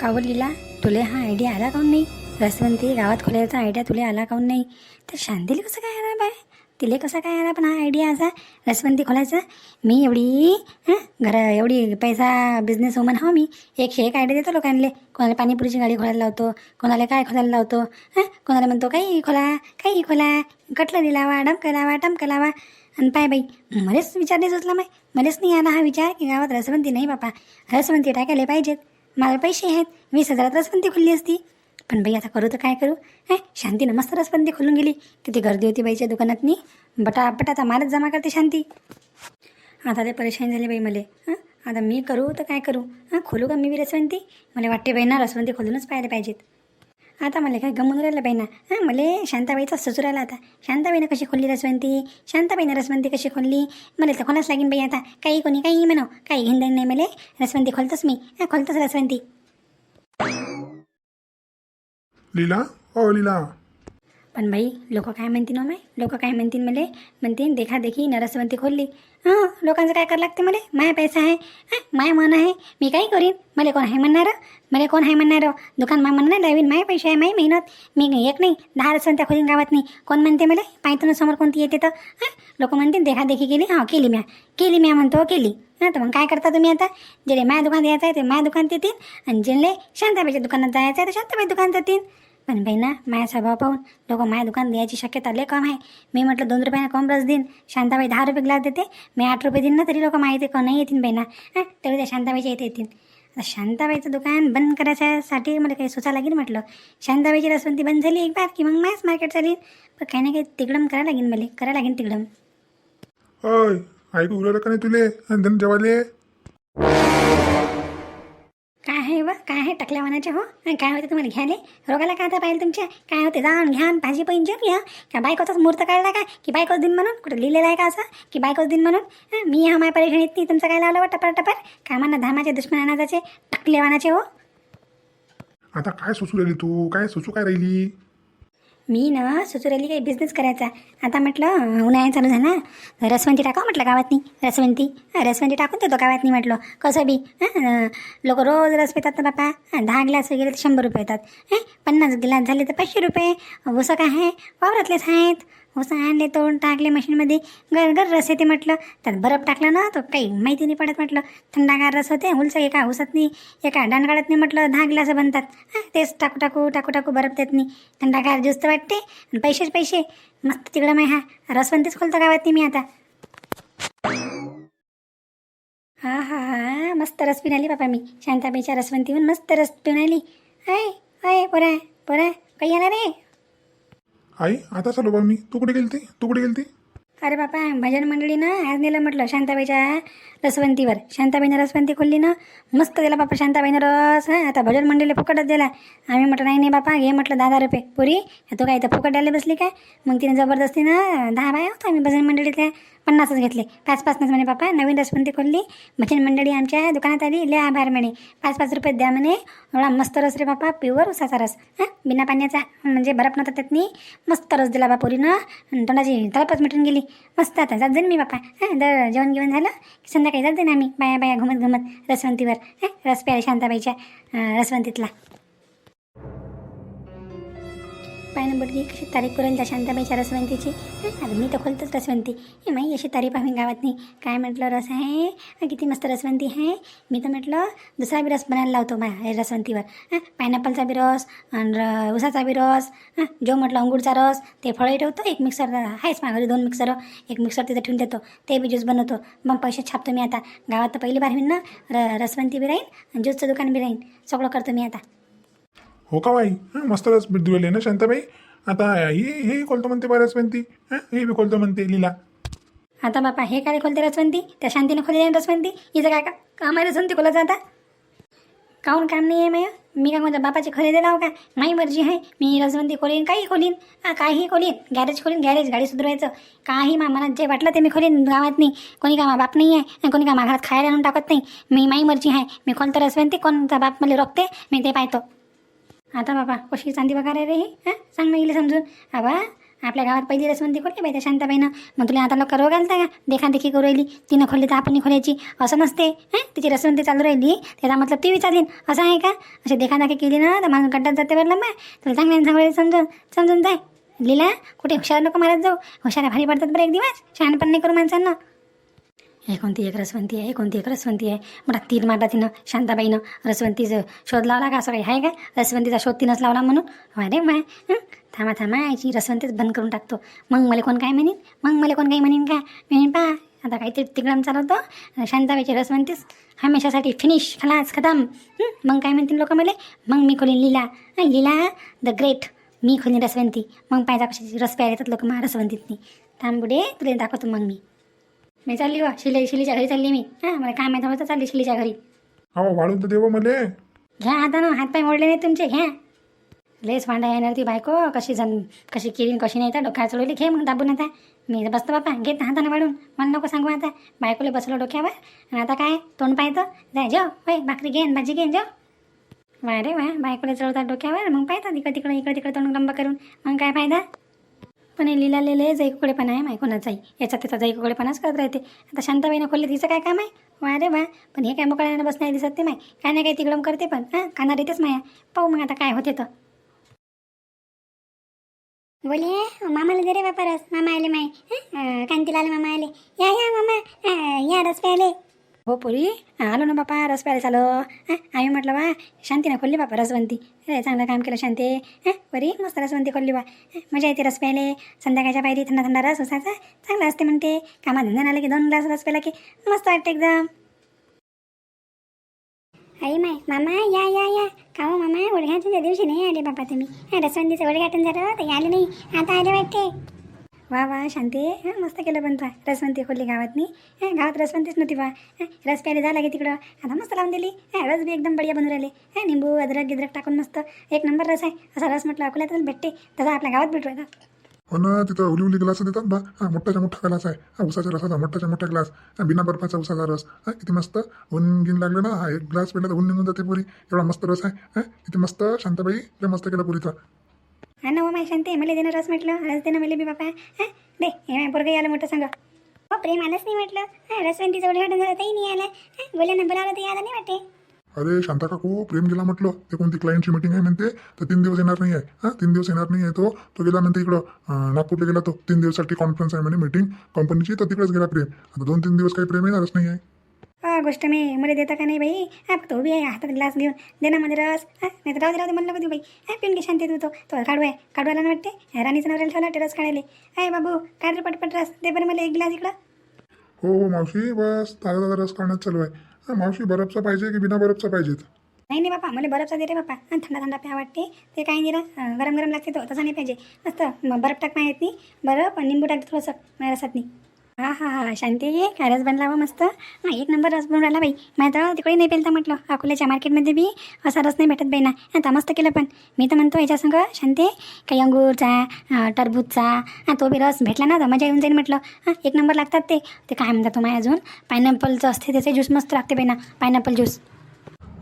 कावलीला तुले हा आयडिया आला काऊन नाही? रसवंती गावात खोलायचा आयडिया तुला आला काऊन नाही? तर शांतीला कसं काय आला बाय? तिले कसा काय आला पण हा आयडिया असा? रसवंती खोलायचा? मी एवढी घर एवढी पैसा बिझनेस वुमन हो मी. एकशे एक आयडिया देतो लोकांना कोणाला पाणीपुरीची गाडी खोलायला लावतो कोणाला काय खोलायला लावतो हां? कोणाला म्हणतो काही खोला काही खोला कटलं दिलावा डमक लावा टमक लावा आणि पाय बाई मलाच विचार नाही सुचला माय मलाच नाही आला हा विचार की गावात रसवंती नाही बापा. रसवंती टाकायला पाहिजेत. मला पैसे आहेत. वीस हजारात रसवंती खुलली असती. पण बाई आता करू तर काय करू? हे? शांतीनं मस्त रसवंती खुलून गेली. किती गर्दी होती बाईच्या दुकानातनी बटापट आता मालच जमा करते शांती. आता ते परेशान झाले बाई मले. हां? आता मी करू तर काय करू? हां? खोलू का मी बी रसवंती मला वाटते बाई ना रसवंती खोलूनच पाहायला पाहिजेत. आता मला काय गमून राहिलं बाई ना? हां मला शांताबाईचा सुचू राहिला आता शांताबाईनं कशी खोलली रसवंती? शांताबाईनं रसवंती कशी खोलली? मला तर खोलाच लागेन बाई आता. काही कोणी काही म्हणो काही घेऊन नाही मला. रसवंती खोलतोच मी. हां खोलतोच रसवंती. लीला? ओ लीला. पण बाई लोक काय म्हणतील ना माय? लोक काय म्हणतील मले? म्हणतील देखा देखी नरसवंती खोलली. हां लोकांचं काय करावं लागते मला? माया पैसा आहे. हां माय मन आहे. मी काही करीन? मला कोण आहे म्हणणार? मला कोण आहे म्हणणार? दुकान मा म्हणणार लावीन. माय पैसे आहे माय मेहनत. मी एक नाही दहा रसवंत्या खोलीन गावात नाही. कोण म्हणते मला? पायथून समोर कोणती येते तर? हां लोक म्हणतील देखा देखी केली. हां केली म्या. केली म्या म्हणतो केली. हां तर मग काय करता तुम्ही आता? जेले माया दुकानात यायचं आहे ते माया दुकानात येतील. आणि जेले शांताबाईच्या दुकानात जायचं आहे तर शांताबाई दुकानात येतील पण बाई माझ्या स्वभाव पाहून लोक माझ्या दुकान द्यायची शक्यता लय कम आहे. मी म्हटलं दोन रुपयाने कम रस देईन शांताबाई दहा रुपये ग्लास देते मी आठ रुपये देईन ना तरी लोक माहिती का नाही येतील बाई हां तेवढे त्या शांताबाईच्या इथे येतील. आता शांताबाईचं दुकान बंद करायच्यासाठी मला काही सुचा लागेल म्हटलं? शांताबाईची रसवंती बंद झाली एक बार की मग माझ्याच मार्केट चालेल? पण काही ना काही तिकडम करायला लागेल मला करायला लागेल तिकडम होय ऐकू उरलं का नाही तुले? आणि धन जेवाले काय आहे काय आहे? टकल्या वानाचे हो? आणि काय होते तुम्हाला घ्याले रोगाला काय आता पाहिजे तुमच्या? काय होते? जाऊन घ्या भाजी पण जेवून घ्या का बायकोचाच मूर्त काढला का? की बायकोच दिन म्हणून? कुठं लिहिलेलं आहे का असं? की बायकोच दिन म्हणून? मी हा माय परेशान येत नाही. तुमचं काय लावलं टपर टपर काय म्हणा धामाचे दुश्मन अनाजाचे टकले वानाचे हो? आता काय सुचू राहिली तू? काय सुचू काय राहिली? मी ना सुचुरेली काही बिझनेस करायचा आता म्हटलं उन्हाळ्या चालू झाला. रसवंती टाकावं म्हटलं गावातनी. रसवंती. रसवंती टाकून देतो गावातनी म्हटलं. कसं बी? लोक रोज रस पितात ना बापा. दहा ग्लास वगैरे तर शंभर रुपये येतात. हे पन्नास ग्लास झाले तर पाचशे रुपये. वसं काय आहे? वावरातलेच आहेत. उसं आणले तोंड टाकले मशीनमध्ये गरगर रस येते म्हटलं. त्यात बर्फ टाकला ना तो काही माहिती नाही पडत म्हटलं. थंडागार रस होते उलचं एका उसत नाही एका दांडगाड्यात नाही म्हटलं दहा ग्लास बनतात. तेच टाकू टाकू टाकू टाकू बर्फ देत नाही. थंडागार ज्यूस तर वाटते आणि पैसेच पैसे. मस्त तिकडं माय हा रसवंतीच खोलतो गावात नाही मी आता. हा हा हा मस्त रस पिऊन आली बाबा मी. शांताबाईच्या रसवंतीहून मस्त रस पिऊन आली. अय अय पोरा पोरा काही आला रे? आई आता चालू बा मी. तू कुठे गेलती? तू कुठे गेलती? अरे बापा भजन मंडळी ना आज नेलं म्हटलं शांताबाईच्या रसवंतीवर शांताबाईनं रसवंती खोलली ना मस्त दिला बापा शांताबाईनं रस हां आता भजन मंडळीला फुकटच दिला. आम्ही म्हटलं नाही नाही बापा घे म्हटलं दहा दहा रुपये. पुरी तू काय तर फुकट द्यायला बसली काय? मग तिने जबरदस्ती ना दहा बाया होता आम्ही भजन मंडळीतल्या. पन्नासच घेतले. पाच पाच म्हणे बापा नवीन रसवंती खोलली. भजन मंडळी आमच्या दुकानात आली. लय आभार म्हणे. पाच पाच रुपये द्या म्हणे. एवढा मस्त रस रे बापा प्युअर उसाचा रस. हां? बिना पाण्याचा. म्हणजे बरफ नव्हता त्यातनी. मस्त रस दिला बापुरीनं पुरीनं. तोंडाची तळपच मिटून गेली. मस्त आता. जात जाईन मी बापा. हां? दर जेवण घेऊन झालं की संध्याकाळी जात जाईन आम्ही. बाया बाया घुमत घुमत रसवंतीवर. हां? रस प्यायला शांताबाईच्या रसवंतीतला. पाहिनं बुडगी कशी तारीख करेल त्या शांताबाईच्या रसवंतीची अरे मी तर खोलतोच रसवंती. हे माई अशी तारीफ आम्ही गावात नाही. काय म्हटलं रस आहे? किती मस्त रसवंती आहे. मी तर म्हटलं दुसरा बी रस बनायला लावतो मा हे रसवंतीवर. हां पायनॅपलचा बी रस आणि उसाचा बी रस हां जो म्हटलं अंगूरचा रस ते फळही ठेवतो एक मिक्सर आहेच माझ्या घरी दोन मिक्सर एक मिक्सर तिथं ठेवून देतो. ते बी ज्यूस बनवतो. मग पैसे छापतो मी आता. गावात तर पहिली बार होईन ना र रसवंती बी राहीन आणि ज्यूसचं दुकान बी राहीन. सगळं करतो मी आता. हो का बाई? हां मस्त रस दिलेली ना शांताबाई. आता हे हे खोलतो म्हणते बऱ्याच म्हणती हां हे बी खोलतो म्हणते लीला. आता बापा हे काय खोलते रसवंती त्या शांतीने खोली आहे रसवंती हिचं काय का काम आहे रसवंती खोलत आता काहून काम नाही आहे माया? मी काय माझ्या बापाची खरेदी लाव का? माही मर्जी आहे. मी रसवंती खोलीन काही खोलीन. हा काही खोलीन. गॅरेज खोलीन गॅरेज गाडी सुधरवायचं. काही मा मनात जे वाटलं ते मी खोलीन गावात नाही. कोणी का मा बाप नाही आहे आणि कोणी का मा घरात खायला आणून टाकत नाही. मी माही मर्जी आहे. मी खोलतं रसवंती कोणता बाप मला रोखते मी ते पाहतो. आता बाबा कशी चांदी बघा रे हे? हां? सांग ना गेली समजून. आबा आपल्या गावात पहिली रसवंती खोलली बाई त्या शांताबाईनं मग तुला आता लोक रोग घालता का देखा करू राहिली तिनं खोलली तर आपण खोलायची असं नसते हां तिची रसवंती चालू राहिली त्याचा मतलब ती विचारली असं आहे का असे देखादाखी केली ना तर माणूस गड्ड्यात जाते बरं लंबा तुला चांगल्याने चांगलं समजून समजून जाय लिला कुठे हुशार नको मारत जाऊ हुशार भारी पडतात बरं एक दिवस शहाणपण नाही करू माणसांना हे कोणती एक रसवंती आहे हे कोणती एक रसवंती आहे? मला तीन मारला तिनं शांताबाईनं रसवंतीचं शोध लावला का असं काही आहे का रसवंतीचा शोध तिनंच लावला म्हणून? अरे माय थांबा थांबा याची रसवंतीच बंद करून टाकतो. मग मला कोण काय म्हणेन? मग मला कोण काही म्हणेन का? म्हणेन पा आता काहीतरी तिकडं चालवतो. शांताबाईची रसवंतीच हमेशासाठी फिनिश खलास खतम. मग काय म्हणतील लोक मला? मग मी खोलीन लिला. लिला द ग्रेट मी खोलीन रसवंती. मग पाहिजे कशाची रस प्यायला येतात लोक मा रसवंतीतनी. थांबुडे तुला दाखवतो मग मी. मी चालली वा शिले शिलीच्या घरी चालली मी. हां मला काय माहीत होतं चालली शिलीच्या घरी. अहो वाढून तर देव मले. घ्या आता ना हातपाय मोडले नाही तुमचे घ्या. लेस भांडा येणार ती बायको कशी जण कशी केली न कशी नाही तर डोक्यात चढवली घे मग दाबून आता. मी तर बसतो बापा घेत हाताने वाढून. मला नको सांगू आता. बायकोले बसलो डोक्यावर. आणि आता काय? तोंड पाहतं. जाय जो होय भाकरी घेन भाजी घेन जो वा रे वा बायकोले चढवतात डोक्यावर. मग पाहतात इकडं तिकडं इकडं तिकडं तोंड लंब करून. मग काय फायदा? पण हे लिला लिहिले जैकुकडेपणा आहे माय कोणाचाही याचा त्याचा जैकुकडेपणाच करत राहते. आता शांताबाईनं खोलले तिचं काय काम आहे? वा रे वा पण हे काय मोकळ्यानं बस नाही दिसत ते माय. काय नाही काय तिकडं करते पण हां काना येतेच माया. पाहू मग आता काय होते तर. बोलिये मामाला दे रे बापा रस मामा आले माय. हं? कांतीला आले मामा आले. या या मामा. या रस प्याले हो पुरी? आलो ना बापा रस प्यायला चालो. आम्ही म्हटलं शांती शांतीनं खोलली बापा रसवंती. अरे चांगलं काम केलं शांती. हां मस्त रसवंती खोलली बा. मजा येते रस प्यायले. संध्याकाळच्या पायरी थंडा थंडा रस उसाचा. चांगला असते म्हणते कामात धंदा आलं की दोन ग्लास रस प्यायला की मस्त वाटते एकदम. आई माय मामा या या या. का हो मामा उद्घाटनच्या दिवशी नाही आले बापा तुम्ही. रसवंतीचं उद्घाटन झालं तर आले नाही. आता आले वाटते. वा वा शांती. हां मस्त केलं पण तर रसवंती खोलली गावातनी हां गावात रसवंतीच नव्हती बा. हां रस प्यायला जायला लागे तिकडं. आता मस्त लावून दिली. हां रस बी एकदम बढिया बनवून राहिले. हां निंबू अद्रक गिद्रक टाकून मस्त. एक नंबर रस आहे. असा रस म्हटलं अकोल्यातच भेटते. तसा आपल्या गावात भेटू येतात हो ना तिथं उली उली ग्लास देतात बा. हा मोठाच्या मोठा ग्लास आहे. हा उसाच्या रसाचा मोठाच्या मोठा ग्लास. हा बिना बर्फाचा उसाचा रस. हा किती मस्त. ऊन गिन लागलं ना हा एक ग्लास पेला तर ऊन निघून जाते पुरी. एवढा मस्त रस आहे. हा किती मस्त. शांताबाई मस्त केलं पुरीचा हा ना माय शांती मला देणं रस म्हटलं रस देणं मला बी बापा हां? दे हे माय पोरगं यायला मोठं सांगा. हो प्रेम आलंच नाही म्हटलं. हं, रसवंतीचं उद्घाटन झालं तरी नाही आलं. हं, बोलायला बोलावलं तर यायला नाही वाटते. अरे शांता काकू प्रेम गेला म्हटलं. ते कोणती क्लायंटची मीटिंग आहे म्हणते तर तीन दिवस येणार नाही आहे हां तीन दिवस येणार नाही आहे तो. तो गेला म्हणते इकडं अं, नागपूरला गेला तो. तीन दिवसासाठी कॉन्फरन्स आहे म्हणे मीटिंग कंपनीची तर तिकडेच गेला प्रेम. आता दोन तीन दिवस काही प्रेम येणारच नाही आहे गोष्ट मी मला देता का नाही बाई? हा फक्त उभी आहे हातात ग्लास घेऊन. दे ना मध्ये रस. हा नाही तर राहू दे राहू दे म्हणलं कधी बाई. हा पिऊन घे शांती तू तो. तो काढू आहे. काढू आला ना वाटते? राणीचं नवऱ्याला ठेवला वाटते रस काढायला. आहे बाबू काढ रे पटपट रस? दे बरं मला एक ग्लास इकडं. हो हो मावशी बस. ताजा ताजा रस काढण्यात चालू आहे. मावशी बरफचा पाहिजे की बिना बरफचा पाहिजेत? नाही नाही बापा मला बरफचा दे रे बापा. हा थंडा थंडा प्या वाटते. ते काही नाही ना गरम गरम लागते तो. तसा नाही पाहिजे. मस्त बर्फ टाक माहीत नाही. बरं पण निंबू टाक थोडंसं. रसात नाही हा हा हा शांती ये काय रस बनला बा मस्त. हा एक नंबर रस बनून राहिला बाई. माहीत तर तिकडे नाही पेलता म्हटलं. अकोल्याच्या मार्केटमध्ये बी असा रस नाही भेटत बाई ना. आता मस्त केलं पण. मी तर म्हणतो याच्यासंग शांती काही अंगूरचा टरबूजचा हा तो बी रस भेटला ना तर मजा येऊन जाईल म्हटलं. हां एक नंबर लागतात ते. ते काय म्हणतात तुम्हाला अजून पायनॅपलचं असते त्याचे ज्यूस मस्त लागते बाई ना. पायनॅपल ज्यूस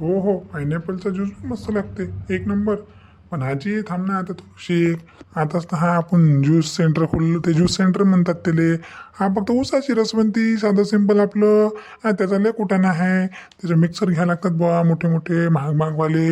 हो हो पायनॅपलचा ज्यूस मस्त लागते. एक नंबर. पण आजी थांब ना आता तू शेक आताच तर हा आपण ज्यूस सेंटर खोललं ते ज्यूस सेंटर म्हणतात त्याले. हा फक्त ऊसाची रसवंती साधं सिंपल आपलं. हा त्याचा लय कुटाणा आहे. त्याचे मिक्सर घ्यायला लागतात बुवा मोठे मोठे महाग महागवाले.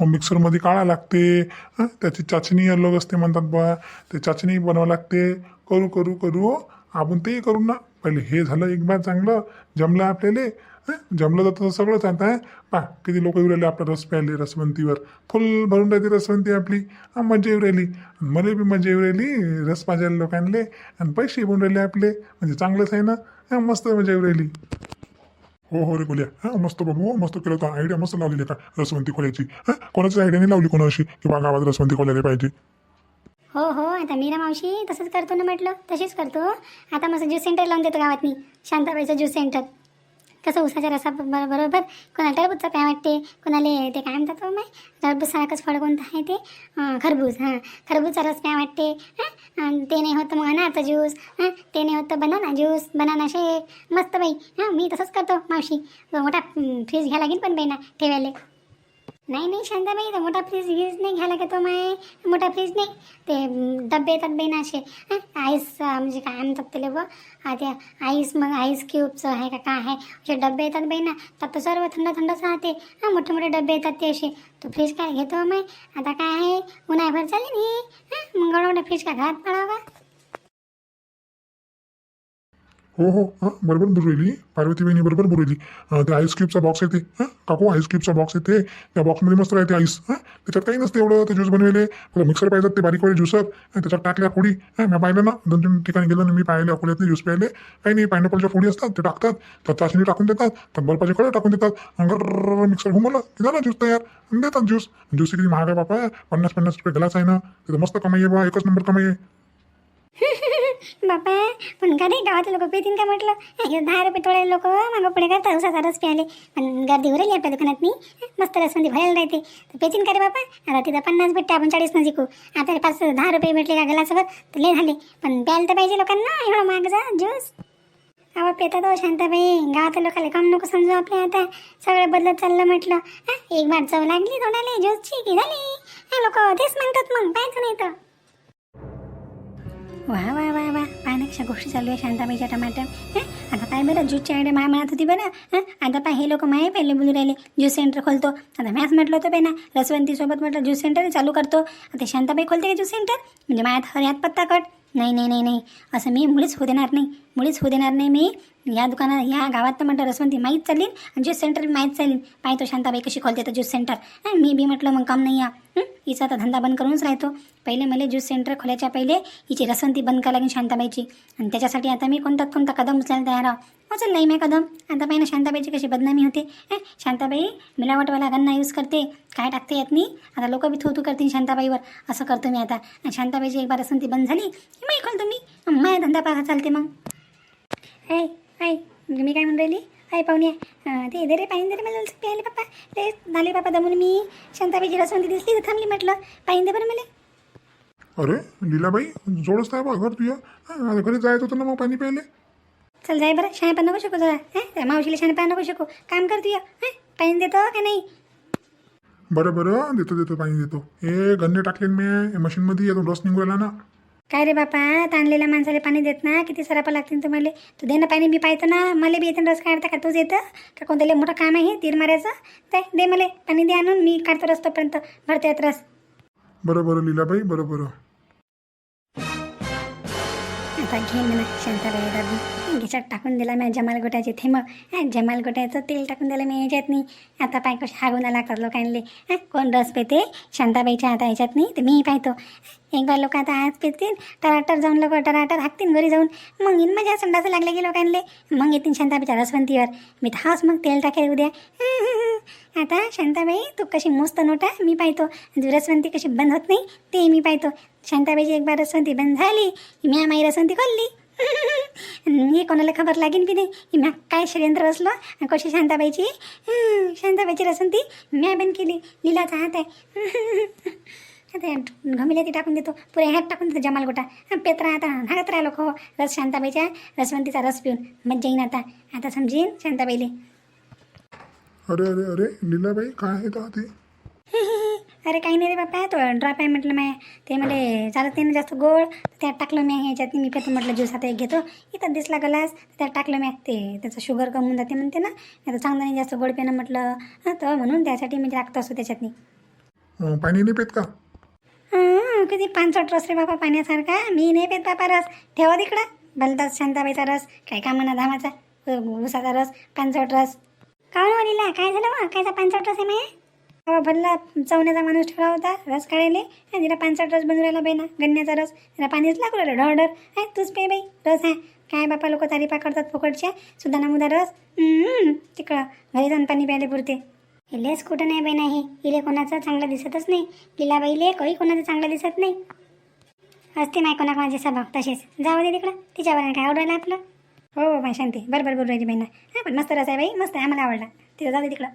मग मिक्सरमध्ये काळा लागते. हां त्याची चाचणी अलग असते म्हणतात बुवा. ते चाचणी बनवावं लागते. करू करू करू. आपण तेही करू ना. पहिले हे झालं एक बार चांगलं. जमलं आपल्याला. हं? जमलं तर सगळंच आता आहे पा किती लोक येऊ राहिले आपलं रस प्यायले रसवंतीवर. फुल भरून राहते रसवंती आपली. मजा येऊ राहिली. आणि मला बी मजा येऊ राहिली रस पाजायला लोकांले आणि पैसे येऊन राहिले आपले. म्हणजे चांगलंच आहे ना? मस्त मजा येऊ राहिली. हो हो रे बोल्या. हा मस्त बाबू हो, मस्त केलं होतं. आयडिया मस्त लावलेली का? रसवंती खोल्याची. हा कोणाची आयडिया नाही लावली कोणाशी की बा गावात रसवंती खोलायला पाहिजे. हो हो आता मीरा मावशी तसंच करतो ना म्हटलं. तशीच करतो हो. आता मस्त ज्यूस सेंटर लावून देतो गावातनी. शांताबाईचं ज्यूस सेंटर कसं उसाच्या रसा बरोबर? कोणाला टरबूजचा प्या वाटते? कोणाला ते काय म्हणतात मग माय? टरबूज सारखंच फळ कोणतं आहे ते. खरबूज हां. खरबूजचा रस प्या वाटते हां. ते नाही होतं मग अनारचा ज्यूस हां. ते नाही होतं बनाना ज्यूस बनाना शेक मस्त बाई. हां मी तसंच करतो मावशी. मोठा फ्रीज घ्यायला लागेल पण बाई ना ठेवायला. नाही नाही शांताबाई तर मोठा फ्रीज गिज नाही घ्यायला का तो माय मोठा फ्रीज नाही। ते डब्बे येतात ना असे आईस म्हणजे काय आणतात त्याला व। हा, ते आईस मग आईस क्यूबचं आहे का काय आहे असे डब्बे येतात बाई ना तर सर्व थंड थंडच राहते हां मोठे मोठे डब्बे येतात ते असे तो फ्रीज काय घेतो माय आता काय आहे उन्हाळभर चालेल हे हां मग एवढा फ्रीज का घरात पडावा हो हो हां बरोबर बोलवली पार्वती बहिणी बरोबर बोलवली ते आईस क्यूबचा बॉक्स येते. हां काकू आईस्क्यूबचा बॉक्स येते. त्या बॉक्समध्ये मस्त राहते आईस हां त्याच्यात काही नसते एवढं ते ज्यूस बनवले. मिक्सर पाहिजेत ते बारीक वाले ज्यूसर त्याच्यात टाकल्या फोडी. हां मी पाहिलं ना दोन तीन ठिकाणी गेलं ना मी पाहिले अकोल्यातले ज्यूस प्यायले. काही नाही पायनॅपलच्या फोडी असतात ते टाकतात. तर चाचणी टाकून देतात तर बर्फाचे कडे टाकून देतात. अंगर मिक्सर घुमवलं की झालं ज्यूस तयार. देतात ज्यूस ज्यूस किती महाग आहे बापा पन्नास पन्नास रुपये ग्लास आहे ना. तिथं मस्त कमाई आहे बा एकच नंबर कमाई आहे. बापा पण का रे गावातले लोक पितील का म्हटलं? हे दहा रुपये थोडे लोक मागं पुढे करतात उसाचा रस प्याले पण गर्दी उरेल आपल्या दुकानात मी. मस्त रसमध्ये भरायला राहते. तर पेचिन का रे बापा? आता तिथं पन्नास भेटते आपण चाळीस न जिकू. आता पाच दहा रुपये भेटले का गलासोबत तर लय झाले. पण प्यायला तर पाहिजे लोकांना एवढं मागचा ज्यूस. अहो पेतात हो शांताबाई गावातल्या लोकांना काम नको समजू आपल्या आता. सगळं बदलत चाललं म्हटलं. हा एक बार चव लागली तोंडाले ज्यूसची की झाली? लोक तेच म्हणतात मग पाहायचं नाही तर. वा वा वा वा. पाय कशा गोष्टी चालू आहे शांताबाईच्या टमाटर आता काय बरं? ज्यूसच्या आयडिया माया म्हणत होती बरं. आता पाय हे लोक माय पहिले बोलू राहिले. ज्यूस सेंटर खोलतो. आता मॅच म्हटलं होतं ना रसवंतीसोबत म्हटलं ज्यूस सेंटर चालू करतो. आता शांताबाई खोलते का ज्यूस सेंटर? म्हणजे मायात हर यात पत्ता कट. नाही नाही नाही नाही. असं मी मुळीच होऊ देणार नाही. मुळीच होऊ देणार नाही मी. या दुकानात या गावात तर म्हटलं रसवंती माहीत चालेल. आणि ज्यूस सेंटर माहीत चालेल. पाय तो शांताबाई कशी खोलते तर ज्यूस सेंटर. मी बी म्हटलं मग काम नाही या. हिचा आता धंदा बंद करूनच राहतो. पहिले मला ज्यूस सेंटर खोल्याच्या पहिले हिची रसंती बंद करायला लागेल शांताबाईची. आणि त्याच्यासाठी आता मी कोणता कोणता कदम उचलायला तयार आहो? उचल नाही मी कदम. आता पाहिजे शांताबाईची कशी बदनामी होते. ए शांताबाई मिलावटवाला गन्ना यूज करते. काय टाकते यात मी आता लोक बी थू करतील शांताबाईवर. असं करतो मी आता. आणि शांताबाईची एक बार रसंती बंद झाली की मग खोलतो मी माझ्या धंदा पाहा चालते मग. ऐ ऐ म्हणजे मी काय म्हणून राहिली? ऐ पाहुणे. ते दे रे पाहिजे दे रे मला प्यायला पप्पा ते झाले बापा दमून मी. शांताबाईची रसवंती दिसली तर थांबली म्हटलं. पाहिजे बरं मला. अरे लीलाबाई जोडच आहे बा घर तुझ्या. हां घरी जायचं होतं ना मग पाणी प्यायले? चल जाय बरं शाळेपण नको शिकू जरा. हं मावशीला शाळेपण नको शिकू. काम कर तुया हं पाहिजे देतो का नाही? बरं बरं. देतो देतो पाणी देतो. हे गन्ने टाकले मी. मशीनमध्ये यातून रस निघू राहिला ना. काय रे बापा ताणलेल्या माणसाला पाणी देत ना? किती सरापा लागतील तुम्हाला? तू दे ना पाणी मी पाहतो ना. मला बी येतं रस काढता का? तूच येतं? का कोणत्याला मोठं काम आहे तीर मारायचं? ते दे मला. पाणी दे आणून मी काढतो रस्तोपर्यंत. भरते यात रस. बरं बरं लीलाबाई बरं बरं. आता घे म्हणा शांताबाई दादू. घ्याच्यात टाकून दिला मी जमाल गोट्याचे थेंब. हं, जमाल गोट्याचं तेल टाकून दिलं मी याच्यात नाही आता पाय कसे हागून लागतात लोकांले हं, कोण रस पेते? शांताबाईच्या आता याच्यात नाही तर मी पाहतो. एक बार लोक आता आज पेतील टराटर जाऊन लोक टराटर हाकतील घरी जाऊन. मग इन माझ्या संडाचं लागले की लोकांले. मग येतील शांताबाईच्या रसवंतीवर. मी तर हाच मग तेल टाकेल उद्या. आता शांताबाई तू कशी मस्त नोटा मी पाहतो. रसवंती कशी बंद होत नाही ते मी पाहतो. शांताबाईची एक बार रसवंती बंद झाली. मी माई रसवंती खोलली. हे कोणाला खबर लागेन की नाही? की काय षडयंत्र असलो कशी शांताबाईची? शांताबाईची शांताबाईची ती म्या बन केली. लिलाचा हात आहे. आता घमिल्या ती टाकून देतो. पुरे ह्यात टाकून देतो जमाल गोटा. पेत्रा आता भागत राहिलो खो. रस शांताबाईच्या रसवंतीचा रस पिऊन. मज्जा येईन आता. आता समजीन शांताबाईले. अरे अरे अरे लीलाबाई काय आहे का ते? अरे काही नाही रे बापा तो ड्रॉप आहे म्हटलं मी ते मला चालत नाही ना जास्त गोड तर त्यात टाकलं मी ह्याच्यात मी पेतो म्हटलं ज्यूस आता एक घेतो. इथं दिसला गलास तर त्यात टाकलं मी ते त्याचं शुगर कमी होऊन जाते म्हणते ना. आता चांगलं नाही जास्त गोड पेनं म्हटलं. हां तर म्हणून त्यासाठी मी टाकतो असतो त्याच्यातनी. पाणी नाही पेत का? हां किती पानसट रस रे बाबा पाण्यासारखा. मी नाही पेत बापा रस. ठेवा तिकडं. भलताच शांताबाईचा रस काय कामाना धामाचा? उ- उसाचा रस पानसट रस. काऊन वडीला काय झालं मग कायचा पानसट रस आहे माया? अहो भरला चवण्याचा माणूस ठेवला होता रस काढायले. आणि तिला पानसट रस बनवून राहिला बेना. ना गन्याचा रस. तिला पाणीच लागू राहिलं? ढळढळ. आहे तूच पे बाई. रस आहे. काय बापा लोक तारीफा करतात फुकटच्या? सुद्धा नमुदा रस. तिकडं. घरी जाऊन पाणी प्यायले पुरते. हे लेस कुठं नाही बेना हे. इले कोणाचं चांगलं दिसतच नाही. लीलाबाईले काही कोणाचं चांगलं दिसत नाही. असते माय कोणा कोणाचे स्वभाव. तसेच. जाऊ दे तिकडं. तिच्यावर काय आवडायला आपलं? हो हो बाई शांती. बरोबर बरोबर राहिली बाई हां पण मस्त रस आहे बाई. मस्त आहे. आम्हाला आवडला. तिथं जाऊ दे तिकडं.